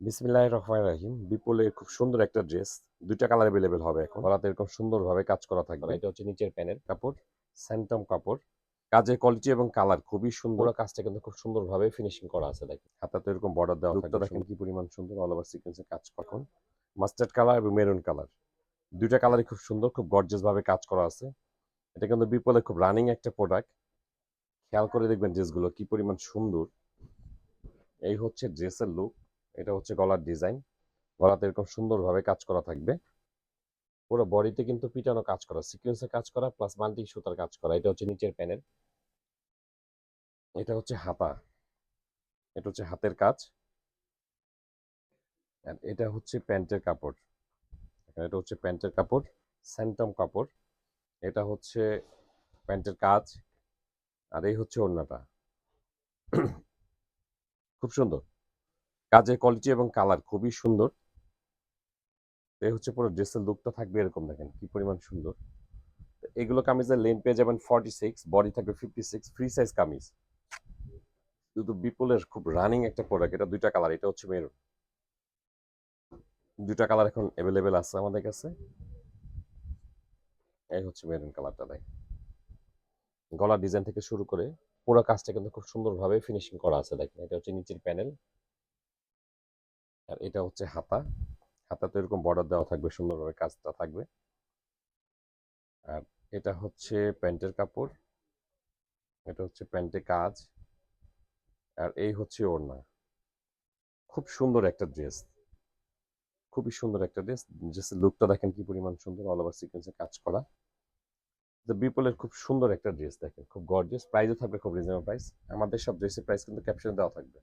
বিসমিল্লাহ রহমান রাহিম। বিপুলের খুব সুন্দর একটা ড্রেস দুইটা কালার অ্যাভেলেবেল হবে এখন। গলাতে এরকম সুন্দরভাবে কাজ করা থাকবে। এটা হচ্ছে নিচের প্যানের কাপড় স্যান্টম কাপড়। কাজের কোয়ালিটি এবং কালার খুবই সুন্দর। কাজটা কিন্তু খুব সুন্দরভাবে ফিনিশিং করা আছে দেখেন। হাতাতে এরকম বর্ডার দেওয়া থাকবে। দেখেন কি পরিমাণ সুন্দর অল ওভার সিকোয়েন্সে কাজ কখন মাস্টার্ড কালার এবং মেরুন কালার দুইটা কালারই খুব সুন্দর খুব গর্জিয়াস ভাবে কাজ করা আছে। এটা কিন্তু বিপুলের খুব রানিং একটা প্রোডাক্ট খেয়াল করে দেখবেন ড্রেসগুলো কি পরিমাণ সুন্দর। এই হচ্ছে ড্রেসের লুক এটা হচ্ছে গলার ডিজাইন। গলাতে এরকম সুন্দরভাবে কাজ করা থাকবে। পুরো বডিতে কিন্তু পিটানো কাজ করা, সিকোয়েন্সের কাজ করা, প্লাস মাল্টি সুতার কাজ করা। এটা হচ্ছে নিচের প্যানেল। এটা হচ্ছে হাতা। এটা হচ্ছে হাতের কাজ। আর এটা হচ্ছে প্যান্টের কাপড়। এটা হচ্ছে প্যান্টের কাপড়, স্যান্টম কাপড়। এটা হচ্ছে প্যান্টের কাজ। আর এই হচ্ছে ওড়নাটা। খুব সুন্দর। কাজের কোয়ালিটি এবং কালার খুবই সুন্দর। এই হচ্ছে পুরো ড্রেসের লুকটা থাকবে এরকম দেখেন, কি পরিমাণ সুন্দর। এগুলো কামিজের লেন পেয়ে যাবেন ফর্টি সিক্স বডি থাকবে ফিফটি সিক্স ফ্রি সাইজ কামিজ। শুধু বিপুলের খুব রানিং একটা প্রোডাক্ট এটা দুইটা কালার এটা হচ্ছে মেরুন দুইটা কালার এখন অ্যাভেলেবেল আছে আমাদের কাছে। এই হচ্ছে মেরুন কালারটা দেখ। গলার ডিজাইন থেকে শুরু করে পুরো কাজটা কিন্তু খুব সুন্দরভাবে ফিনিশিং করা আছে দেখেন, এটা হচ্ছে নিচের প্যানেল আর এটা হচ্ছে হাতা। হাতাতে এরকম বর্ডার দেওয়া থাকবে, সুন্দরভাবে কাজটা থাকবে। আর এটা হচ্ছে প্যান্টের কাপড়। এটা হচ্ছে প্যান্টের কাজ। আর এই হচ্ছে ওড়না। খুব সুন্দর একটা ড্রেস। খুবই সুন্দর একটা ড্রেস। ড্রেসের লুকটা দেখেন কি পরিমাণ সুন্দর অল ওভার সিকোয়েন্সে কাজ করা। দ্য বিপলের খুব সুন্দর একটা ড্রেস দেখেন, খুব গর্জিয়াস প্রাইসও থাকবে খুব রিজনেবল প্রাইস আমাদের সব ড্রেসের প্রাইস কিন্তু ক্যাপশনে দেওয়া থাকবে।